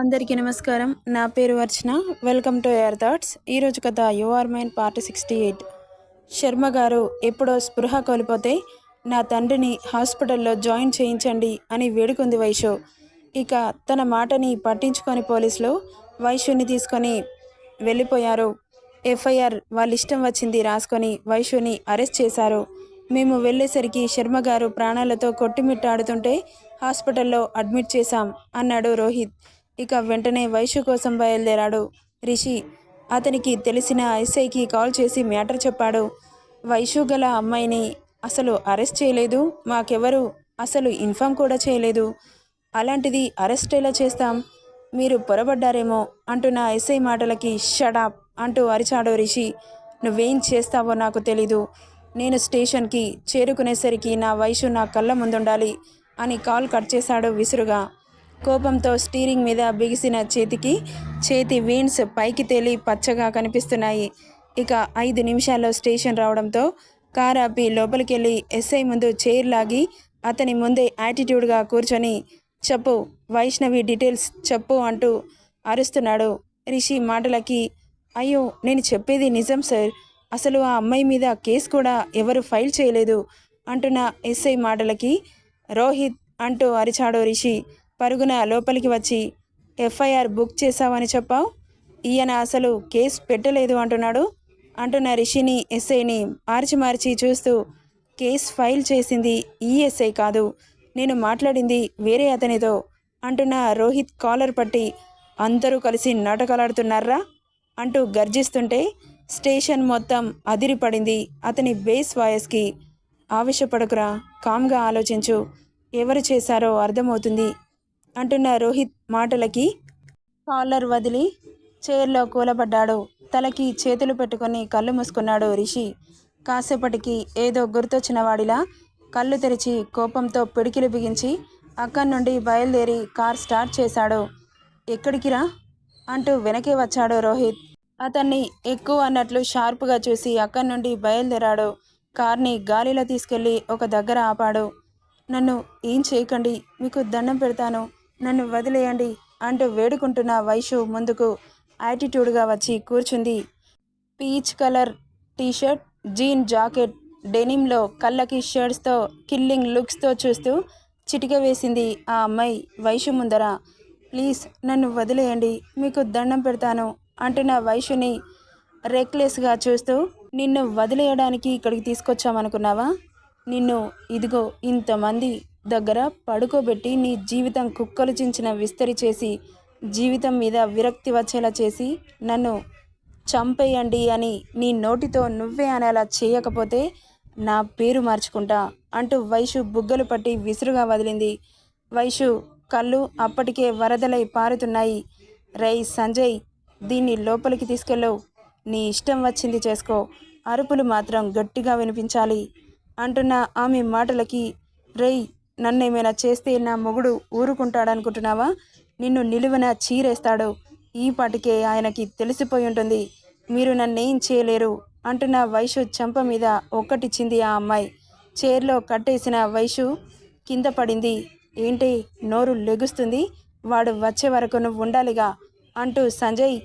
అందరికీ నమస్కారం. నా పేరు Archana. Welcome to air thoughts. ఈరోజు కథ you are mine part sixty eight. Sharma గారు ఎప్పుడో స్పృహ కోల్పోతే నా తండ్రిని హాస్పిటల్లో జాయిన్ చేయించండి అని వేడుకుంది వైషు. ఇక తన మాటని పట్టించుకొని పోలీసులు వైషుని తీసుకొని వెళ్ళిపోయారు. ఎఫ్ఐఆర్ వాళ్ళ ఇష్టం వచ్చింది రాసుకొని వైషుని అరెస్ట్ చేశారు. మేము వెళ్ళేసరికి శర్మ గారు ప్రాణాలతో కొట్టుమిట్టాడుతుంటే హాస్పిటల్లో అడ్మిట్ చేశాం అన్నాడు రోహిత్. ఇక వెంటనే వైశ్య కోసం బయలుదేరాడు. రిషి అతనికి తెలిసిన ఎస్ఐకి కాల్ చేసి మ్యాటర్ చెప్పాడు. వైశు గల అమ్మాయిని అసలు అరెస్ట్ చేయలేదు. మాకెవరు? అసలు ఇన్ఫామ్ కూడా చేయలేదు. అలాంటిది అరెస్ట్ ఎలా చేస్తాం? మీరు పొరబడ్డారేమో అంటున్న ఎస్ఐ మాటలకి షడాప్ అంటూ అరిచాడు రిషి. నువ్వేం చేస్తావో నాకు తెలీదు. నేను స్టేషన్కి చేరుకునేసరికి నా వయసు నా కళ్ళ ముందుండాలి అని కాల్ కట్ చేశాడు విసురుగా. కోపంతో స్టీరింగ్ మీద బిగిసిన చేతికి చేతి వీన్స్ పైకి తేలి పచ్చగా కనిపిస్తున్నాయి. ఇక ఐదు నిమిషాల్లో స్టేషన్ రావడంతో కార్ ఆపి లోపలికెళ్ళి ఎస్ఐ ముందు చైర్ లాగి అతని ముందే యాటిట్యూడ్గా కూర్చొని చెప్పు వైష్ణవి డీటెయిల్స్ చెప్పు అంటూ అరుస్తున్నాడు రిషి మాటలకి. అయ్యో నేను చెప్పేది నిజం సార్. అసలు ఆ అమ్మాయి మీద కేసు కూడా ఎవరు ఫైల్ చేయలేదు అంటున్న ఎస్ఐ మాటలకి. రోహిత్ అంటూ అరిచాడు రిషి. పరుగున లోపలికి వచ్చి ఎఫ్ఐఆర్ బుక్ చేశావని చెప్పావు? ఈయన అసలు కేసు పెట్టలేదు అంటున్నాడు. అంటున్న రిషిని ఎస్ఐని మార్చి మార్చి చూస్తూ కేసు ఫైల్ చేసింది ఈ ఎస్ఐ కాదు నేను మాట్లాడింది వేరే అతనితో అంటున్న రోహిత్ కాలర్ పట్టి అందరూ కలిసి నాటకాలాడుతున్నారా? అంటూ గర్జిస్తుంటే స్టేషన్ మొత్తం అదిరిపడింది అతని బేస్ వాయస్కి. ఆవేశపడకురా కామ్గా ఆలోచించు ఎవరు చేశారో అర్థమవుతుంది అంటున్న రోహిత్ మాటలకి కాలర్ వదిలి చైర్లో కూలబడ్డాడు. తలకి చేతులు పెట్టుకొని కళ్ళు మూసుకున్నాడు రిషి. కాసేపటికి ఏదో గుర్తొచ్చిన వాడిలా కళ్ళు తెరిచి కోపంతో పిడికిలు బిగించి అక్కడి నుండి బయలుదేరి కార్ స్టార్ట్ చేశాడు. ఎక్కడికి రా? అంటూ వెనకే వచ్చాడు రోహిత్. అతన్ని ఎక్కువ అన్నట్లు షార్ప్గా చూసి అక్కడి నుండి బయలుదేరాడు. కార్ని గాలిలో తీసుకెళ్ళి ఒక దగ్గర ఆపాడు. నన్ను ఏం చేయకండి మీకు దండం పెడతాను. నన్ను వదిలేయండి అంటూ వేడుకుంటున్న వైషు ముందుకు యాటిట్యూడ్గా వచ్చి కూర్చుంది. Peach colour T-shirt jean jacket డెనిమ్లో కళ్ళకి షర్ట్స్తో కిల్లింగ్ లుక్స్తో చూస్తూ చిటిక వేసింది ఆ అమ్మాయి వైషు ముందర. ప్లీజ్ నన్ను వదిలేయండి మీకు దండం పెడతాను అంటున్న వైషుని రెక్లెస్గా చూస్తూ నిన్ను వదిలేయడానికి ఇక్కడికి తీసుకొచ్చామనుకున్నావా? నిన్ను ఇదిగో ఇంతమంది దగ్గర పడుకోబెట్టి నీ జీవితం కుక్కలు చించిన విస్తరి చేసి జీవితం మీద విరక్తి వచ్చేలా చేసి నన్ను చంపేయండి అని నీ నోటితో నువ్వే అనేలా చేయకపోతే నా పేరు మార్చుకుంటా అంటూ వైషు బుగ్గలు పట్టి విసురుగా వదిలింది. వైషు కళ్ళు అప్పటికే వరదలై పారుతున్నాయి. రై సంజయ్ దీన్ని లోపలికి తీసుకెళ్ళు నీ ఇష్టం వచ్చింది చేసుకో. అరుపులు మాత్రం గట్టిగా వినిపించాలి అంటున్న ఆమె మాటలకి రేయ్ నన్ను ఏమైనా చేస్తే నా మొగుడు ఊరుకుంటాడనుకుంటున్నావా? నిన్ను నిలువన చీరేస్తాడు. ఈ పాటికే ఆయనకి తెలిసిపోయి ఉంటుంది మీరు నన్నేం చేయలేరు అంటున్న వైషు చంప మీద ఒక్కటిచ్చింది ఆ అమ్మాయి. చైర్లో కట్టేసిన వైషు కింద పడింది. ఏంటి నోరు లెగుస్తుంది? వాడు వచ్చే వరకు నువ్వు ఉండాలిగా అంటూ సంజయ్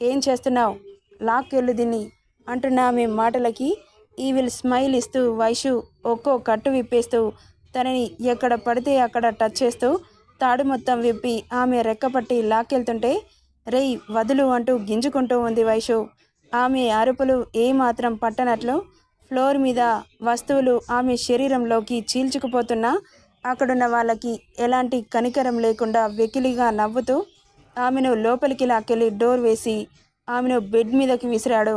ఏం చేస్తున్నావు? లాక్కెళ్ళు దీన్ని అంటున్న ఆమె మాటలకి ఈవిల్ స్మైల్ ఇస్తూ వైషు ఒక్కో కట్టు విప్పేస్తూ తనని ఎక్కడ పడితే అక్కడ టచ్ చేస్తూ తాడు మొత్తం విప్పి ఆమె రెక్కపట్టి లాక్కెళ్తుంటే రేయ్ వదులు అంటూ గింజుకుంటూ ఉంది వైషు. ఆమె అరుపులు ఏమాత్రం పట్టనట్లు ఫ్లోర్ మీద వస్తువులు ఆమె శరీరంలోకి చీల్చుకుపోతున్నా అక్కడున్న వాళ్ళకి ఎలాంటి కనికరం లేకుండా వెకిలిగా నవ్వుతూ ఆమెను లోపలికి లాక్కెళ్ళి డోర్ వేసి ఆమెను బెడ్ మీదకి విసిరాడు.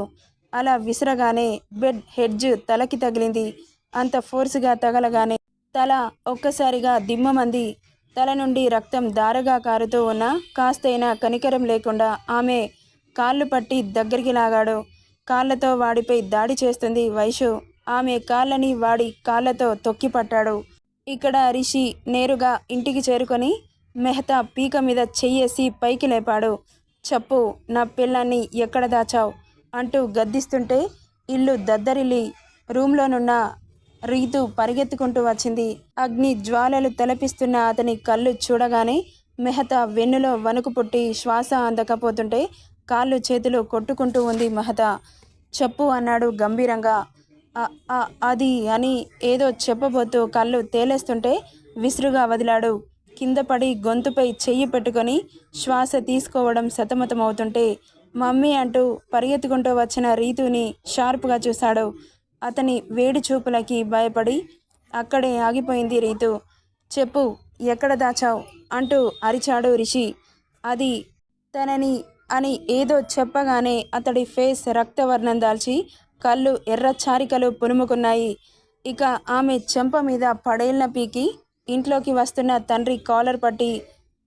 అలా విసిరగానే బెడ్ హెడ్జ్ తలకి తగిలింది. అంత ఫోర్స్గా తగలగానే తల ఒక్కసారిగా దిమ్మమంది తల నుండి రక్తం దారగా కారుతూ ఉన్న కాస్తైనా కనికరం లేకుండా ఆమె కాళ్ళు పట్టి దగ్గరికి లాగాడు. కాళ్ళతో వాడిపై దాడి చేస్తుంది వైషు. ఆమె కాళ్ళని వాడి కాళ్ళతో తొక్కి పట్టాడు. ఇక్కడ రిషి నేరుగా ఇంటికి చేరుకొని మెహతా పీక మీద చెయ్యేసి పైకి లేపాడు. చెప్పు నా పిల్లాన్ని ఎక్కడ దాచావు? అంటూ గద్దిస్తుంటే ఇల్లు దద్దరిల్లి రూమ్లోనున్న రీతు పరిగెత్తుకుంటూ వచ్చింది. అగ్ని జ్వాలలు తలపిస్తున్న అతని కళ్ళు చూడగానే మెహతా వెన్నులో వణుకు పుట్టి శ్వాస అందకపోతుంటే కాళ్ళు చేతులు కొట్టుకుంటూ ఉంది మహత. చెప్పు అన్నాడు గంభీరంగా. అది అని ఏదో చెప్పబోతూ కళ్ళు తేలేస్తుంటే విసురుగా వదిలాడు. కింద పడి గొంతుపై చెయ్యి పెట్టుకొని శ్వాస తీసుకోవడం సతమతమవుతుంటే మమ్మీ అంటూ పరిగెత్తుకుంటూ వచ్చిన రీతుని షార్ప్గా చూశాడు. అతని వేడి చూపులకి భయపడి అక్కడే ఆగిపోయింది రీతు. చెప్పు ఎక్కడ దాచావు? అంటూ అరిచాడు రిషి. అది తనని అని ఏదో చెప్పగానే అతడి ఫేస్ రక్తవర్ణం దాల్చి కళ్ళు ఎర్ర చారికలు పులుముకున్నాయి ఇక ఆమె చెంప మీద పడేళ్ళ పీకి ఇంట్లోకి వస్తున్న తండ్రి కాలర్ పట్టి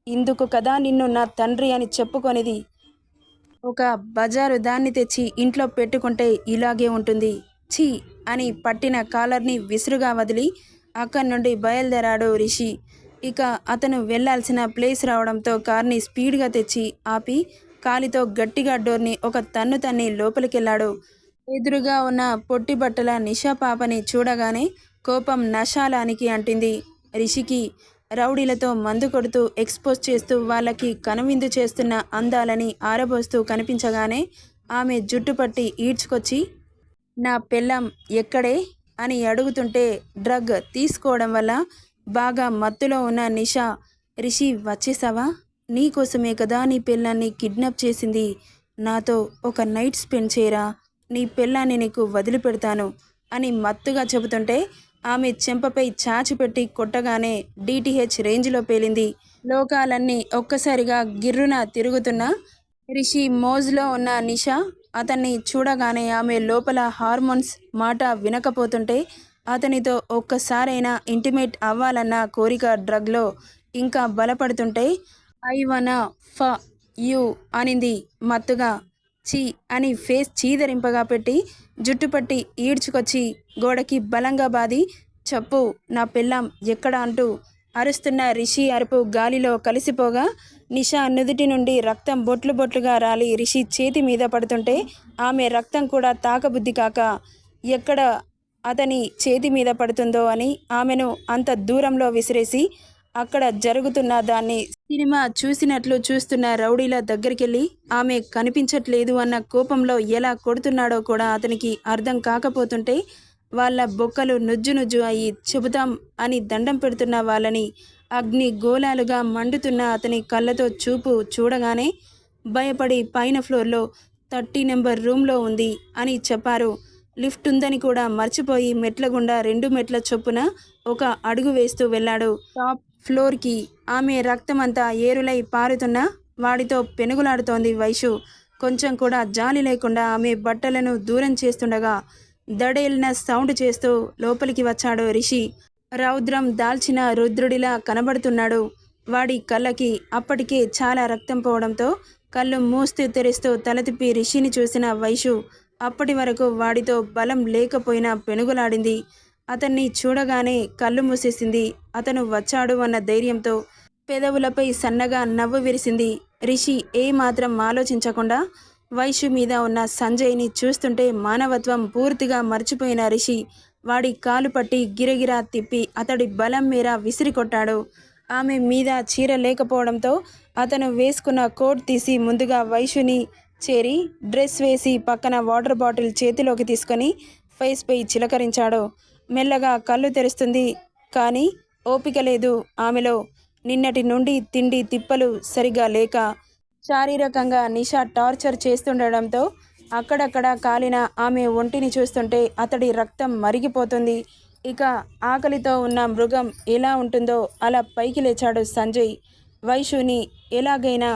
ఇందుకు కదా నిన్ను నా తండ్రి అని చెప్పుకొనిది? ఒక బజారు దాన్ని తెచ్చి ఇంట్లో పెట్టుకుంటే ఇలాగే ఉంటుంది. ఛీ అని పట్టిన కాలర్ని విసురుగా వదిలి అక్కడి నుండి బయలుదేరాడు రిషి. ఇక అతను వెళ్ళాల్సిన ప్లేస్ రావడంతో కార్ని స్పీడ్గా తెచ్చి ఆపి కాలితో గట్టిగా డోర్ని ఒక తన్ను తన్ని లోపలికెళ్ళాడు. ఎదురుగా ఉన్న పొట్టి బట్టల నిషా పాపని చూడగానే కోపం నశాలానికి అంటింది. రిషికి రౌడీలతో మందు కొడుతూ ఎక్స్పోజ్ చేస్తూ వాళ్ళకి కనువిందు చేస్తున్న అందాలని ఆరబోస్తూ కనిపించగానే ఆమె జుట్టు పట్టి ఈడ్చుకొచ్చి నా పెళ్ళం ఎక్కడే? అని అడుగుతుంటే డ్రగ్ తీసుకోవడం వల్ల బాగా మత్తులో ఉన్న నిషా రిషి వచ్చేసావా? నీకోసమే కదా నీ పెళ్ళాన్ని కిడ్నాప్ చేసింది. నాతో ఒక నైట్ స్పెండ్ చేయరా? నీ పెళ్ళాన్ని నీకు వదిలిపెడతాను అని మత్తుగా చెబుతుంటే ఆమె చెంపపై చాచి పెట్టి కొట్టగానే డిటిహెచ్ రేంజ్లో పేలింది. లోకాలన్నీ ఒక్కసారిగా గిర్రున తిరుగుతున్న రిషి మోజ్లో ఉన్న నిషా అతన్ని చూడగానే ఆమె లోపల హార్మోన్స్ మాట వినకపోతుంటే అతనితో ఒక్కసారైనా ఇంటిమేట్ అవ్వాలన్న కోరిక డ్రగ్లో ఇంకా బలపడుతుంటే ఐ వన ఫ యు అనింది మత్తుగా. చీ అని ఫేస్ చీదరింపగా పెట్టి జుట్టుపట్టి ఈడ్చుకొచ్చి గోడకి బలంగా బాది చెప్పు నా పెళ్ళాం ఎక్కడ? అంటూ అరుస్తున్న రిషి అరుపు గాలిలో కలిసిపోగా నిషా నుదుటి నుండి రక్తం బొట్లు బొట్లుగా రాలి. రిషి చేతి మీద పడుతుంటే ఆమె రక్తం కూడా తాకబుద్ధి కాక ఎక్కడ అతని చేతి మీద పడుతుందో అని ఆమెను అంత దూరంలో విసిరేసి అక్కడ జరుగుతున్న దాన్ని సినిమా చూసినట్లు చూస్తున్న రౌడీల దగ్గరికెళ్ళి ఆమె కనిపించట్లేదు అన్న కోపంలో ఎలా కొడుతున్నాడో కూడా అతనికి అర్థం కాకపోతుంటే వాళ్ళ బొక్కలు నుజ్జు నుజ్జు అయి చెబుతాం అని దండం పెడుతున్న వాళ్ళని అగ్ని గోళాలుగా మండుతున్న అతని కళ్ళతో చూపు చూడగానే భయపడి పైన ఫ్లోర్లో థర్టీ నెంబర్ రూమ్లో ఉంది అని చెప్పారు. లిఫ్ట్ ఉందని కూడా మర్చిపోయి మెట్ల గుండా రెండు మెట్ల చొప్పున ఒక అడుగు వేస్తూ వెళ్ళాడు. టాప్ ఫ్లోర్కి ఆమె రక్తమంతా ఏరులై పారుతున్న వాడితో పెనుగులాడుతోంది వైషు. కొంచెం కూడా జాలి లేకుండా ఆమె బట్టలను దూరం చేస్తుండగా దడేలిన సౌండ్ చేస్తూ లోపలికి వచ్చాడు రిషి. రౌద్రం దాల్చిన రుద్రుడిలా కనబడుతున్నాడు. వాడి కళ్ళకి అప్పటికే చాలా రక్తం పోవడంతో కళ్ళు మూస్తూ తెరుస్తూ తలతిప్పి రిషిని చూసిన వైషు అప్పటి వరకు వాడితో బలం లేకపోయినా పెనుగులాడింది. అతన్ని చూడగానే కళ్ళు మూసేసింది. అతను వచ్చాడు అన్న ధైర్యంతో పెదవులపై సన్నగా నవ్వు విరిసింది. రిషి ఏమాత్రం ఆలోచించకుండా వైశ్యు మీద ఉన్న సంజయ్ని చూస్తుంటే మానవత్వం పూర్తిగా మర్చిపోయిన రిషి. వాడి కాలు పట్టి గిరగిరా తిప్పి అతడి బలం మీద విసిరి కొట్టాడు ఆమె మీద చీర లేకపోవడంతో అతను వేసుకున్న కోట్ తీసి ముందుగా వైశ్యుని చేరి డ్రెస్ వేసి పక్కన వాటర్ బాటిల్ చేతిలోకి తీసుకొని ఫేస్పై చిలకరించాడు. మెల్లగా కళ్ళు తెరుస్తుంది. కానీ ఓపిక లేదు ఆమెలో. నిన్నటి నుండి తిండి తిప్పలు సరిగా లేక శారీరకంగా నిషా టార్చర్ చేస్తుండడంతో అక్కడక్కడ కాలిన ఆమె ఒంటిని చూస్తుంటే అతడి రక్తం మరిగిపోతుంది. ఇక ఆకలితో ఉన్న మృగం ఎలా ఉంటుందో అలా పైకి లేచాడు సంజయ్. వైషుని ఎలాగైనా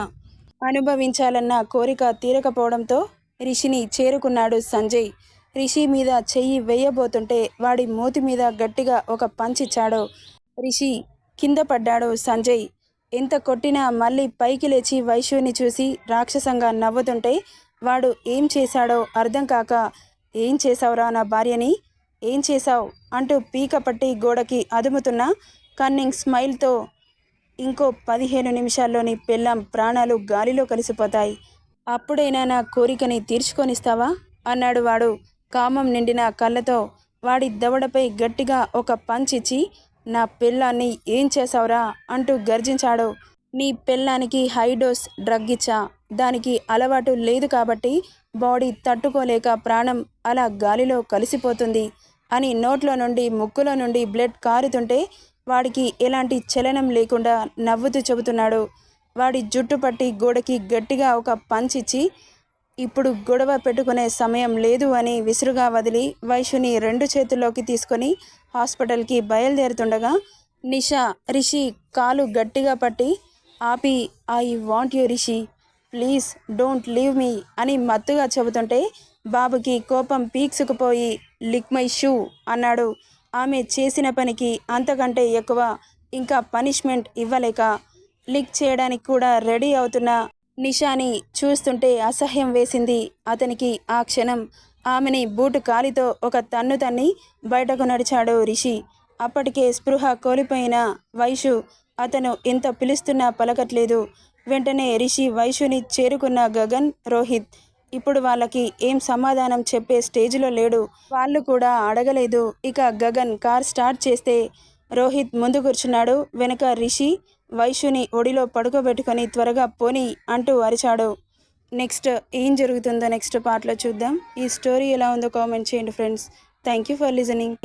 అనుభవించాలన్న కోరిక తీరకపోవడంతో రిషిని చేరుకున్నాడు సంజయ్. రిషి మీద చెయ్యి వేయబోతుంటే వాడి మూతి మీద గట్టిగా ఒక పంచిచ్చాడు రిషి కింద పడ్డాడు సంజయ్. ఎంత కొట్టినా మళ్ళీ పైకి లేచి వైశ్యుని చూసి రాక్షసంగా నవ్వుతుంటే వాడు ఏం చేశాడో అర్థం కాక ఏం చేశావురా నా భార్యని? ఏం చేశావు? అంటూ పీక పట్టి గోడకి అదుముతున్న కన్నింగ్ స్మైల్తో ఇంకో పదిహేను నిమిషాల్లోని పెళ్ళాం ప్రాణాలు గాలిలో కలిసిపోతాయి. అప్పుడైనా నా కోరికని తీర్చుకొనిస్తావా? అన్నాడు వాడు కామం నిండిన కళ్ళతో. వాడి దవడపై గట్టిగా ఒక పంచిచ్చి ఇచ్చి నా పిల్లాన్ని ఏం చేశావురా అంటూ గర్జించాడు. నీ పిల్లానికి హై డోస్ డ్రగ్ ఇచ్చా. దానికి అలవాటు లేదు కాబట్టి బాడీ తట్టుకోలేక ప్రాణం అలా గాలిలో కలిసిపోతుంది అని నోట్లో నుండి ముక్కులో నుండి బ్లడ్ కారుతుంటే వాడికి ఎలాంటి చలనం లేకుండా నవ్వుతూ చెబుతున్నాడు. వాడి జుట్టు పట్టి గోడకి గట్టిగా ఒక పంచిచ్చి ఇచ్చి ఇప్పుడు గొడవ పెట్టుకునే సమయం లేదు అని విసురుగా వదిలి వైషుని రెండు చేతుల్లోకి తీసుకొని హాస్పిటల్కి బయలుదేరుతుండగా నిషా రిషి కాలు గట్టిగా పట్టి ఆపి I want you Rishi please don't leave me అని మత్తుగా చెబుతుంటే బాబుకి కోపం పీక్సుకుపోయి లిక్ మై షూ అన్నాడు. ఆమె చేసిన పనికి అంతకంటే ఎక్కువ ఇంకా పనిష్మెంట్ ఇవ్వలేక లిక్ చేయడానికి కూడా రెడీ అవుతున్న నిషాని చూస్తుంటే అసహ్యం వేసింది. అతనికి ఆ క్షణం ఆమెని బూటు కాలితో ఒక తన్ను తన్ని బయటకు నడిచాడు రిషి. అప్పటికే స్పృహ కోల్పోయిన వైషు అతను ఎంత పిలుస్తున్నా పలకట్లేదు. వెంటనే రిషి వైషుని చేరుకున్న గగన్ రోహిత్ ఇప్పుడు వాళ్ళకి ఏం సమాధానం చెప్పే స్టేజ్లో లేడు. వాళ్ళు కూడా అడగలేదు. ఇక గగన్ కార్ స్టార్ట్ చేస్తే రోహిత్ ముందు కూర్చున్నాడు. వెనక రిషి వైశ్యుని ఒడిలో పడుకోబెట్టుకొని త్వరగా పోని అంటూ అరిచాడు. నెక్స్ట్ ఏం జరుగుతుందో నెక్స్ట్ పార్ట్లో చూద్దాం. ఈ స్టోరీ ఎలా ఉందో కామెంట్ చేయండి friends. Thank you for listening.